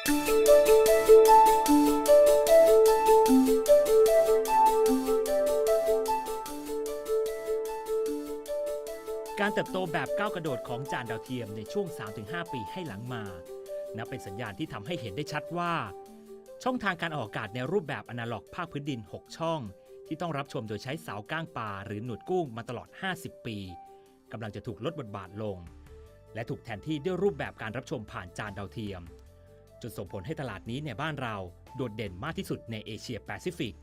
การเติบโตแบบก้าวกระโดดของจานดาวเทียมในช่วง 3-5 ปีให้หลังมา นับเป็นสัญญาณที่ทำให้เห็นได้ชัดว่า ช่องทางการออกอากาศในรูปแบบอนาล็อกภาคพื้นดิน 6 ช่อง ที่ต้องรับชมโดยใช้เสาก้างปลาหรือหนวดกุ้งมาตลอด 50 ปีกำลังจะถูกลดบทบาทลง และถูกแทนที่ด้วยรูปแบบการรับชมผ่านจานดาวเทียม จนส่งผลให้ตลาดนี้ในบ้านเรา โดดเด่นมากที่สุดในเอเชียแปซิฟิก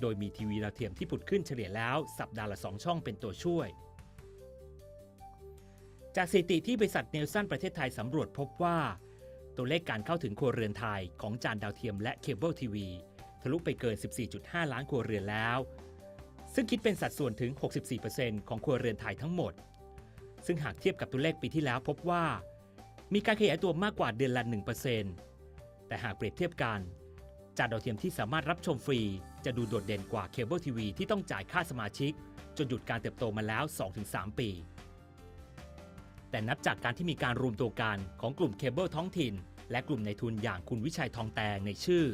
โดยมีทีวีดาวเทียมที่ผุดขึ้นเฉลี่ยแล้วสัปดาห์ละ 2 ช่องเป็นตัวช่วย จากสถิติที่บริษัทเนลสันประเทศไทยสำรวจพบว่า ตัวเลขการเข้าถึงครัวเรือนไทยของจานดาวเทียมและเคเบิลทีวีทะลุไปเกิน 14.5 ล้านครัวเรือนแล้ว ซึ่งคิดเป็นสัดส่วนถึง 64%ของครัวเรือนไทยทั้งหมด ซึ่งหากเทียบกับตัวเลขปีที่แล้วพบว่า มีการขยายตัวมากกว่าเดือนละ1%แต่หากเปรียบเทียบกัน จานดาวเทียมที่สามารถรับชมฟรี จะดูโดดเด่นกว่าเคเบิลทีวีที่ต้องจ่ายค่าสมาชิก จนหยุดการเติบโตมาแล้ว 2-3 ปี แต่นับจากการที่มีการรวมตัวกันของกลุ่มเคเบิลท้องถิ่น และกลุ่มในทุนอย่างคุณวิชัยทองแตงในชื่อ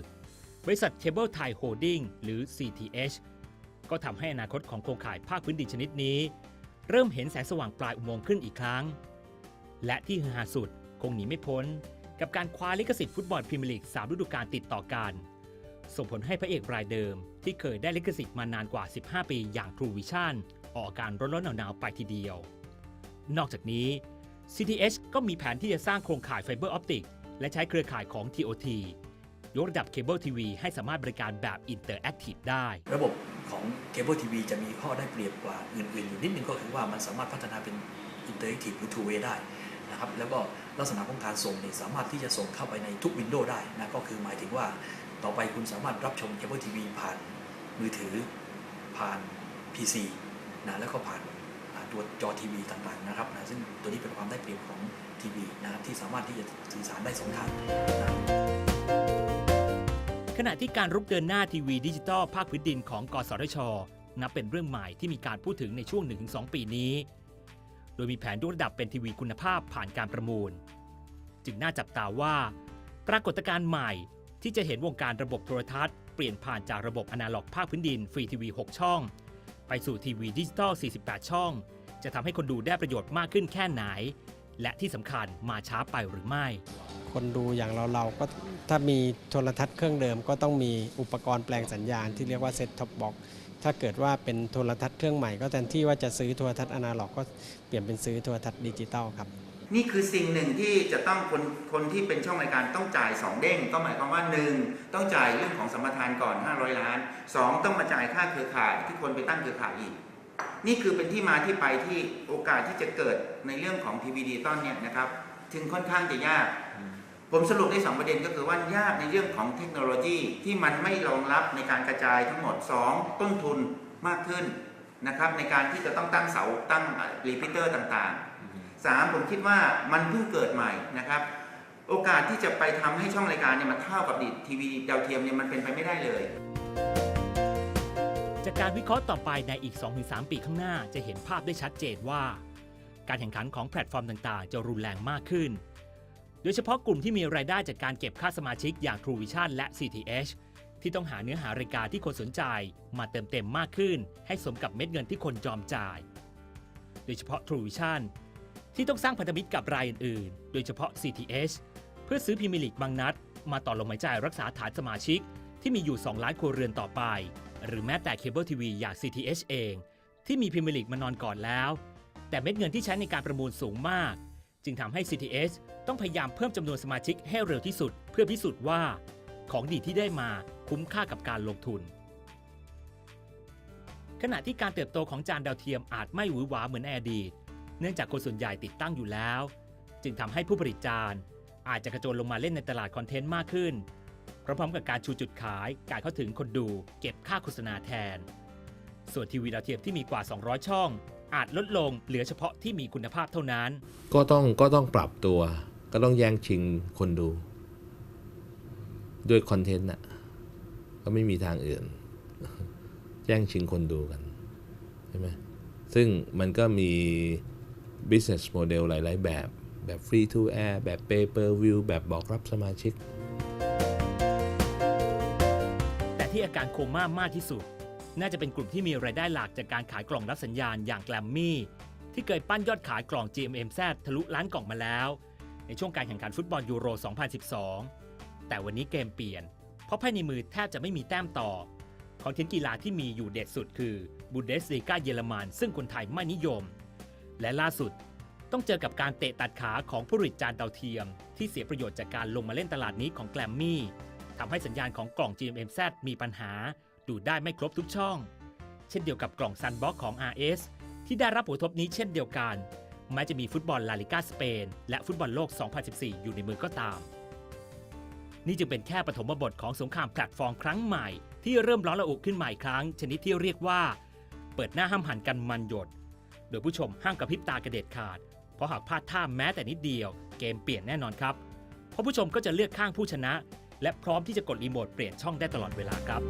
บริษัทเคเบิลไทยโฮลดิ้งหรือ CTH ก็ทำให้อนาคตของโครงข่ายภาคพื้นดินชนิดนี้ เริ่มเห็นแสงสว่างปลายอุโมงค์ขึ้นอีกครั้ง และที่ฮือฮาสุด คงหนีไม่พ้น กับการคว้าลิขสิทธิ์ฟุตบอลพรีเมียร์ลีก3ฤดูกาลติดต่อกัน ส่งผลให้พระเอกรายเดิม ที่เคยได้ลิขสิทธิ์มานานกว่า 15 ปีอย่าง True Vision ออกอาการร้อนๆหนาวๆไปทีเดียว นอกจากนี้ CTH ก็มีแผนที่จะสร้างโครงข่ายไฟเบอร์ออปติกและใช้เครือข่ายของ TOT ยกระดับเคเบิลทีวีให้สามารถบริการแบบอินเตอร์แอคทีฟได้ ระบบของเคเบิลทีวีจะมีข้อได้เปรียบกว่าอื่นๆ อยู่นิดนึงก็คือว่ามันสามารถพัฒนาเป็นอินเตอร์แอคทีฟหรือ two way ได้ นะครับแล้วก็ลักษณะของการส่งเนี่ยสามารถที่จะส่งเข้าไปในทุกวินโดว์ได้นะก็คือหมายถึงว่าต่อไปคุณสามารถรับชมเคเบิลทีวีผ่านมือถือผ่าน PC นะแล้วก็ผ่านตัวจอทีวีต่างๆนะครับนะซึ่งตัวนี้เป็นความได้เปรียบของทีวีนะที่สามารถที่จะสื่อสารได้สองทางนะขณะที่การรุกเดินหน้าทีวีดิจิตอลภาคพื้นดินของกสทช นับเป็นเรื่องใหม่ที่มีการพูดถึงในช่วง 1-2 ปีนี้ โดยมีแผนยกระดับเป็นทีวีคุณภาพผ่านการประมูล จึงน่าจับตาว่า ปรากฏการณ์ใหม่ที่จะเห็นวงการระบบโทรทัศน์เปลี่ยนผ่านจากระบบอนาล็อกภาคพื้นดินฟรีทีวี 6 ช่อง ไปสู่ทีวีดิจิตอล 48 ช่อง จะทำให้คนดูได้ประโยชน์มากขึ้นแค่ไหน และที่สำคัญมาช้าไปหรือไม่ คนดูอย่างเราเราก็ถ้ามีโทรทัศน์เครื่องเดิมก็ต้องมีอุปกรณ์แปลงสัญญาณที่เรียกว่าเซ็ตท็อปบ็อก ถ้าเกิดว่าเป็นโทรทัศน์เครื่องใหม่ก็แทนที่ว่าจะซื้อโทรทัศน์อนาล็อกก็เปลี่ยนเป็นซื้อโทรทัศน์ดิจิตอลครับ นี่คือสิ่งหนึ่งที่จะต้องคนคนที่เป็นช่องรายการต้องจ่าย 2 เด้ง ก็หมายความว่า 1 ต้องจ่ายเรื่องของสัมปทานก่อน 500 ล้าน 2 ต้องมาจ่ายค่าเครือข่ายที่คนไปตั้งเครือข่ายอีก นี่คือเป็นที่มาที่ไปที่โอกาสที่จะเกิดในเรื่องของทีวีดิจิตอลเนี่ยนะครับถึงค่อนข้างจะยาก ผมสรุปได้2ประเด็นก็คือว่ายากในเรื่องของเทคโนโลยีที่มันไม่รองรับในการกระจายทั้งหมด 2 ต้นทุนมากขึ้นนะครับในการที่จะต้องตั้งเสาตั้งรีพิเตอร์ต่างๆสามผมคิดว่ามันเพิ่งเกิดใหม่นะครับ โอกาสที่จะไปทำให้ช่องรายการเนี่ยมันเท่ากับดิทีวีดาวเทียมเนี่ยมันเป็นไปไม่ได้เลย จากการวิเคราะห์ต่อไปในอีก 2-3 ปีข้างหน้าจะเห็นภาพได้ชัดเจนว่า การแข่งขันของแพลตฟอร์มต่างๆ จะรุนแรงมากขึ้น โดยเฉพาะกลุ่มที่มีรายได้จากการเก็บค่าสมาชิกอย่าง True Vision และ CTH ที่ต้องหาเนื้อหารายการที่คนสนใจมาเติมเต็มมากขึ้น ให้สมกับเม็ดเงินที่คนยอมจ่าย โดยเฉพาะ True Vision ที่ต้องสร้างพันธมิตรกับรายอื่นๆ โดยเฉพาะ CTH เพื่อซื้อพรีเมียร์ลีกบางนัด มาต่อลมหายใจรักษาฐานสมาชิก ที่มีอยู่ 2 ล้านครัวเรือนต่อไป หรือแม้แต่เคเบิลทีวีอย่าง CTH เอง ที่มีพรีเมียร์ลีกมานอนก่อนแล้ว แต่เม็ดเงินที่ใช้ในการประมูลสูงมาก จึงทำให้ CTH ต้องพยายามเพิ่มจำนวนสมาชิกให้เร็วที่สุด เพื่อพิสูจน์ว่า ของดีที่ได้มาคุ้มค่ากับการลงทุน ขณะที่การเติบโตของจานดาวเทียมอาจไม่หวือหวาเหมือนในอดีตเนื่องจากคนส่วนใหญ่ติดตั้งอยู่แล้ว จึงทำให้ผู้ผลิตจาน อาจจะกระโจนลงมาเล่นในตลาดคอนเทนต์มากขึ้นพร้อมๆกับการชูจุดขาย การเข้าถึงคนดู เก็บค่าโฆษณาแทน ส่วนทีวีดาวเทียมที่มีกว่า 200 ช่อง อาจลดลงเหลือเฉพาะที่มีคุณภาพเท่านั้น ก็ต้องก็ต้องปรับตัว ก็ต้องแย่งชิงคนดู ด้วยคอนเทนต์นะก็ไม่มีทางอื่น แย่งชิงคนดูกันใช่ไหมซึ่งมันก็มี business model หลาย ๆ แบบ แบบ free to air แบบ pay per view แบบบอกรับสมาชิก แต่ที่อาการโคม่ามากที่สุด น่าจะเป็นกลุ่มที่มีรายได้หลักจากการขายกล่องรับสัญญาณอย่างแกลมมี่ที่เคยปั้นยอดขายกล่อง GMMZ ทะลุล้านกล่องมาแล้ว ในช่วงการแข่งขันฟุตบอลยูโร 2012 แต่วันนี้เกมเปลี่ยน เพราะภายในมือแทบจะไม่มีแต้มต่อ คอนเทนต์กีฬาที่มีอยู่เด็ดสุดคือบูเดสลีกาเยอรมันซึ่งคนไทยไม่นิยม และล่าสุดต้องเจอกับการเตะตัดขาของผู้ผลิตจานดาวเทียม ที่เสียประโยชน์จากการลงมาเล่นตลาดนี้ของแกลมมี่ทำให้สัญญาณของกล่อง GMMZ มีปัญหา ดูได้ไม่ครบทุกช่อง เช่นเดียวกับกล่องซันบ็อกของ RS ที่ได้รับผลกระทบนี้เช่นเดียวกัน แม้จะมีฟุตบอลลาลิกาสเปน และฟุตบอลโลก 2014 อยู่ในมือก็ตาม นี่จึงเป็นแค่ปฐมบทของสงครามแพลตฟอร์มครั้งใหม่ที่เริ่มร้อนระอุขึ้นใหม่ครั้ง ชนิดที่เรียกว่า เปิดหน้าห้ามหันกันมันหยด โดยผู้ชมห้ามกระพริบตากระเด็ดขาด เพราะหากพลาดท่าแม้แต่นิดเดียว เกมเปลี่ยนแน่นอนครับ เพราะผู้ชมก็จะเลือกข้างผู้ชนะ และพร้อมที่จะกดรีโมทเปลี่ยนช่องได้ตลอดเวลาครับ